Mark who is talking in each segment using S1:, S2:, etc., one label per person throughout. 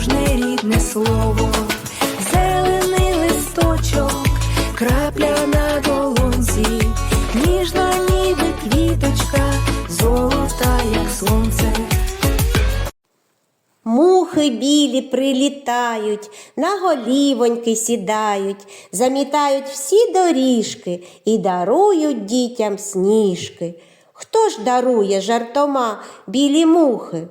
S1: кожне рідне слово, зелений листочок, крапля на долонці, ніжна ніби квіточка, золота, як сонце.
S2: Мухи білі прилітають, на голівоньки сідають, замітають всі доріжки і дарують дітям сніжки. Хто ж дарує жартома білі мухи?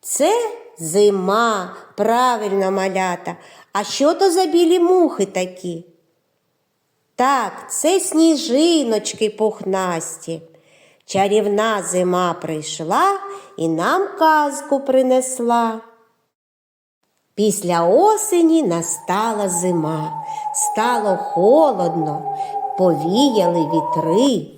S2: Це зима, правильно малята. А що то за білі мухи такі? Так, це сніжиночки пухнасті. Чарівна зима прийшла і нам казку принесла. Після осені настала зима, стало холодно, повіяли вітри,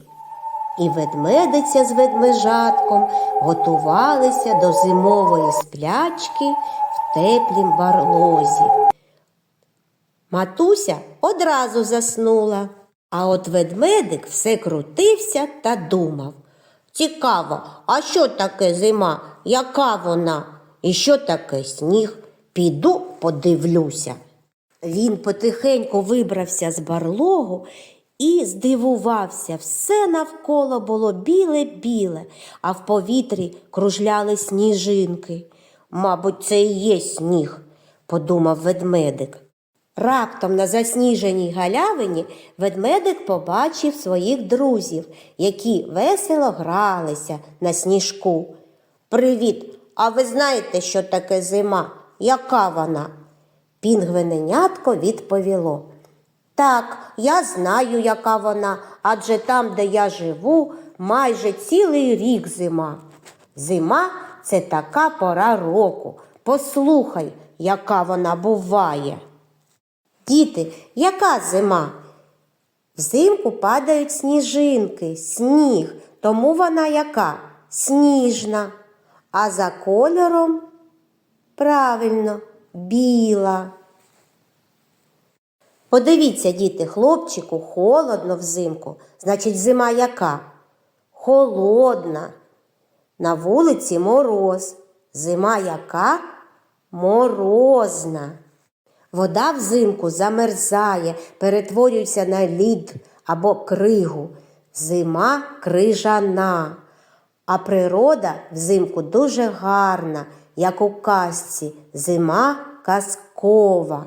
S2: і ведмедиця з ведмежатком готувалися до зимової сплячки в теплім барлозі. Матуся одразу заснула, а от ведмедик все крутився та думав. Цікаво, а що таке зима? Яка вона? І що таке сніг? Піду подивлюся. Він потихеньку вибрався з барлогу і здивувався, все навколо було біле-біле, а в повітрі кружляли сніжинки. Мабуть, це і є сніг, подумав ведмедик. Раптом на засніженій галявині ведмедик побачив своїх друзів, які весело гралися на сніжку. Привіт! А ви знаєте, що таке зима? Яка вона? Пінгвиненятко відповіло. Так, я знаю, яка вона, адже там, де я живу, майже цілий рік зима. Зима це така пора року. Послухай, яка вона буває. Діти, яка зима? Взимку падають сніжинки, сніг, тому вона яка? Сніжна. А за кольором правильно, біла. Подивіться, діти, хлопчику, холодно взимку. Значить, зима яка? Холодна. На вулиці мороз. Зима яка? Морозна. Вода взимку замерзає, перетворюється на лід або кригу. Зима крижана. А природа взимку дуже гарна, як у казці. Зима казкова.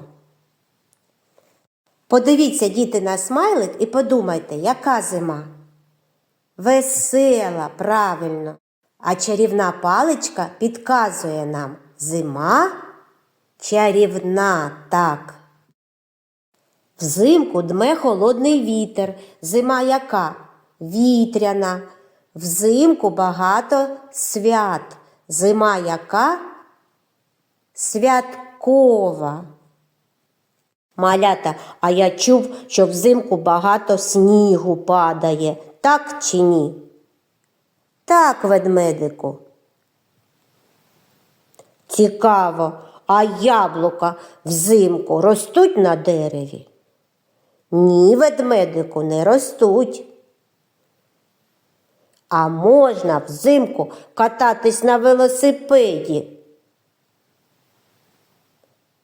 S2: Подивіться, діти, на смайлик і подумайте, яка зима? Весела, правильно. А чарівна паличка підказує нам зима чарівна, так. Взимку дме холодний вітер. Зима яка? Вітряна. Взимку багато свят. Зима яка? Святкова. Малята, а я чув, що взимку багато снігу падає, так чи ні? Так, ведмедику. Цікаво, а яблука взимку ростуть на дереві? Ні, ведмедику не ростуть. А можна взимку кататись на велосипеді?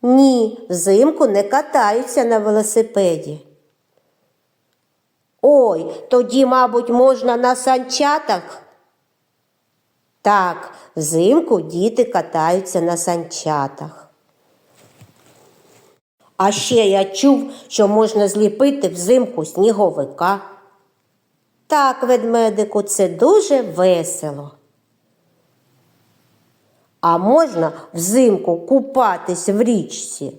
S2: Ні, взимку не катаються на велосипеді. Ой, тоді, мабуть, можна на санчатах? Так, взимку діти катаються на санчатах. А ще я чув, що можна зліпити взимку сніговика. Так, ведмедику, це дуже весело. А можна взимку купатись в річці?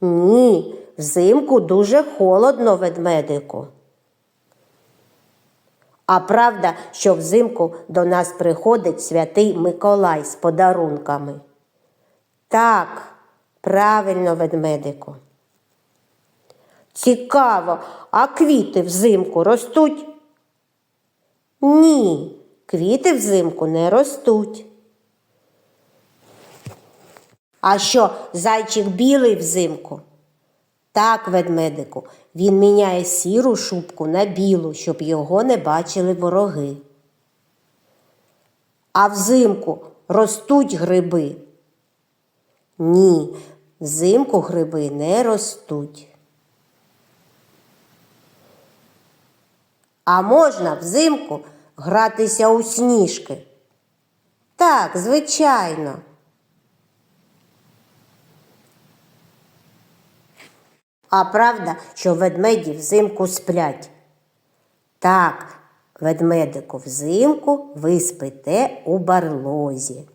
S2: Ні, взимку дуже холодно ведмедику. А правда, що взимку до нас приходить святий Миколай з подарунками? Так, правильно, ведмедику. Цікаво, а квіти взимку ростуть? Ні, квіти взимку не ростуть. А що, зайчик білий взимку? Так, ведмедику, він міняє сіру шубку на білу, щоб його не бачили вороги. А взимку ростуть гриби? Ні, взимку гриби не ростуть. А можна взимку гратися у сніжки? Так, звичайно. А правда, що ведмеді взимку сплять? Так, ведмедику взимку ви спите у барлозі.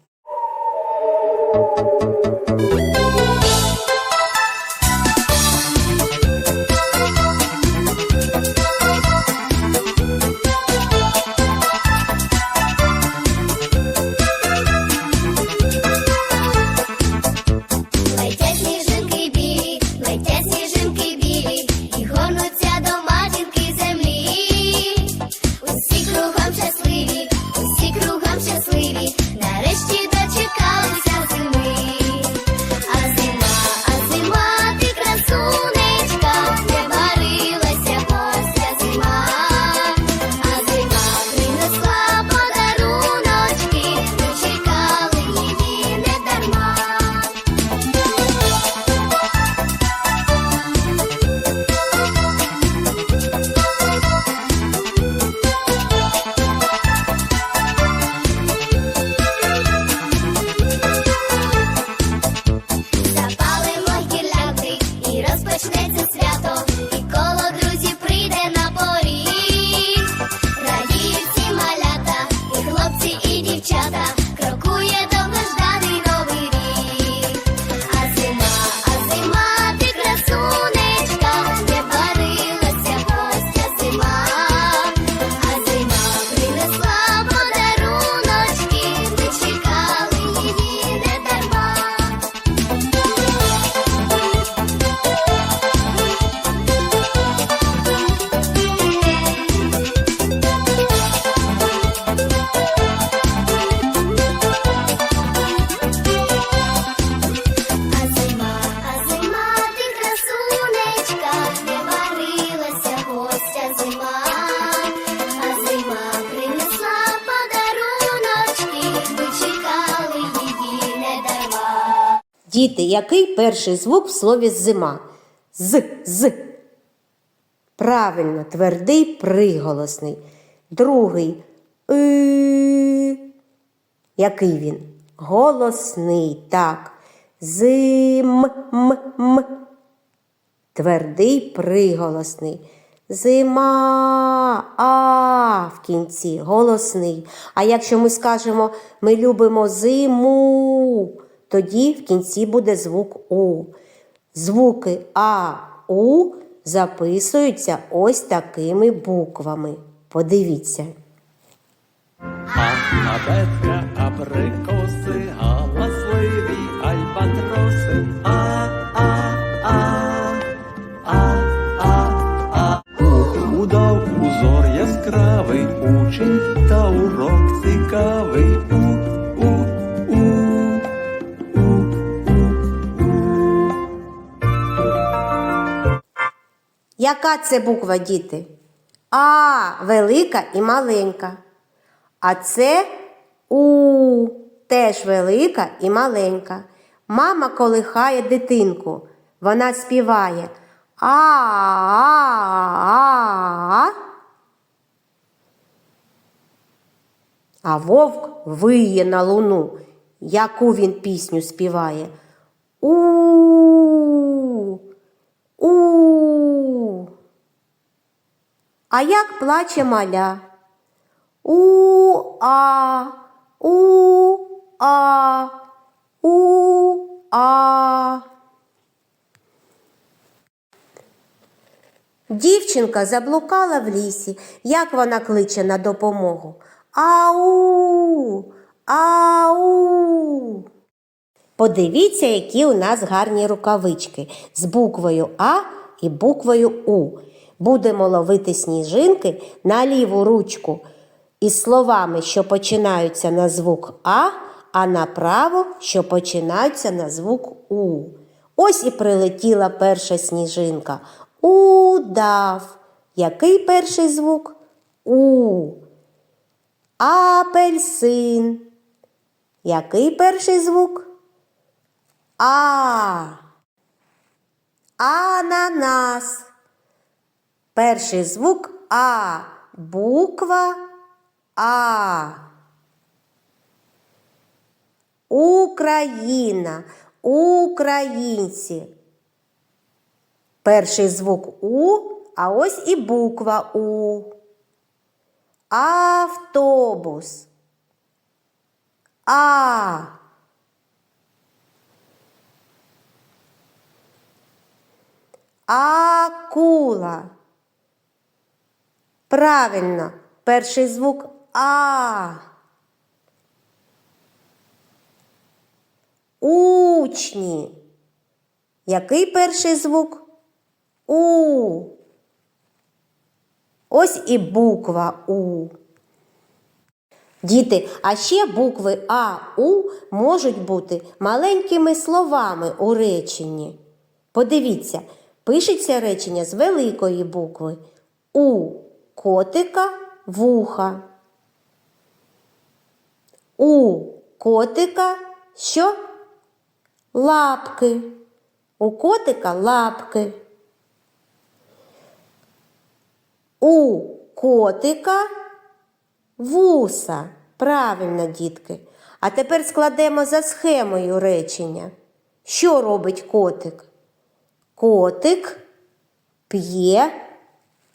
S2: Діти, який перший звук в слові зима? З, з. Правильно, твердий приголосний. Другий и. Який він? Голосний, так. Зим, м, м. Твердий приголосний. Зима, а в кінці голосний. А якщо ми скажемо ми любимо зиму, тоді в кінці буде звук У. Звуки А, У записуються ось такими буквами. Подивіться.
S3: А абетка, абрикоси. А, а, а, а, а, а. Удав узор яскравий, учень та урок цікавий.
S2: Яка це буква, діти? А, велика і маленька. А це У, теж велика і маленька. Мама колихає дитинку. Вона співає а а а вовк виє на луну. Яку він пісню співає? У у А як плаче маля? У а у а у а Дівчинка заблукала в лісі. Як вона кличе на допомогу? Ау! Ау! Подивіться, які у нас гарні рукавички з буквою А і буквою У. Будемо ловити сніжинки на ліву ручку із словами, що починаються на звук А, а направо, що починаються на звук У. Ось і прилетіла перша сніжинка. Удав. Який перший звук? У. Апельсин. Який перший звук? А. Ананас. Перший звук А. Буква А. Україна. Українці. Перший звук У, а ось і буква У. Автобус. А. Акула. Правильно, перший звук А. Учні. Який перший звук? У. Ось і буква У. Діти, а ще букви А, У можуть бути маленькими словами у реченні. Подивіться, пишеться речення з великої букви У котика вуха. У котика що? Лапки. У котика лапки. У котика вуса. Правильно, дітки. А тепер складемо за схемою речення. Що робить котик? Котик п'є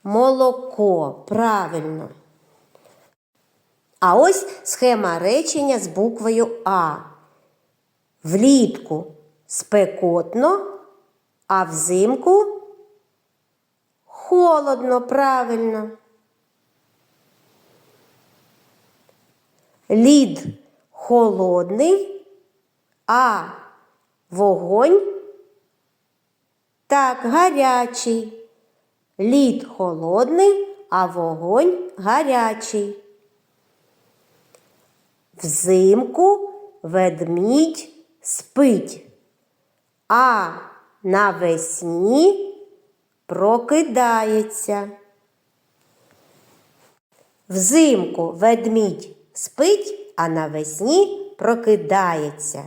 S2: молоко. Правильно. А ось схема речення з буквою А. Влітку спекотно, а взимку холодно, правильно. Лід холодний, а вогонь так гарячий. Лід холодний, а вогонь гарячий. Взимку ведмідь спить, а навесні прокидається. Взимку ведмідь спить, а навесні прокидається.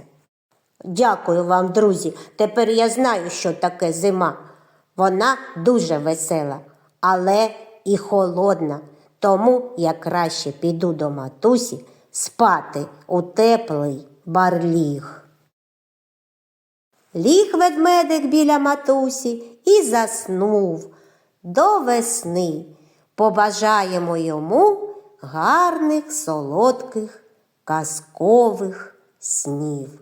S2: Дякую вам, друзі. Тепер я знаю, що таке зима. Вона дуже весела, але і холодна. Тому я краще піду до матусі спати у теплий барліг. Ліг ведмедик біля матусі і заснув до весни. Побажаємо йому гарних, солодких, казкових снів.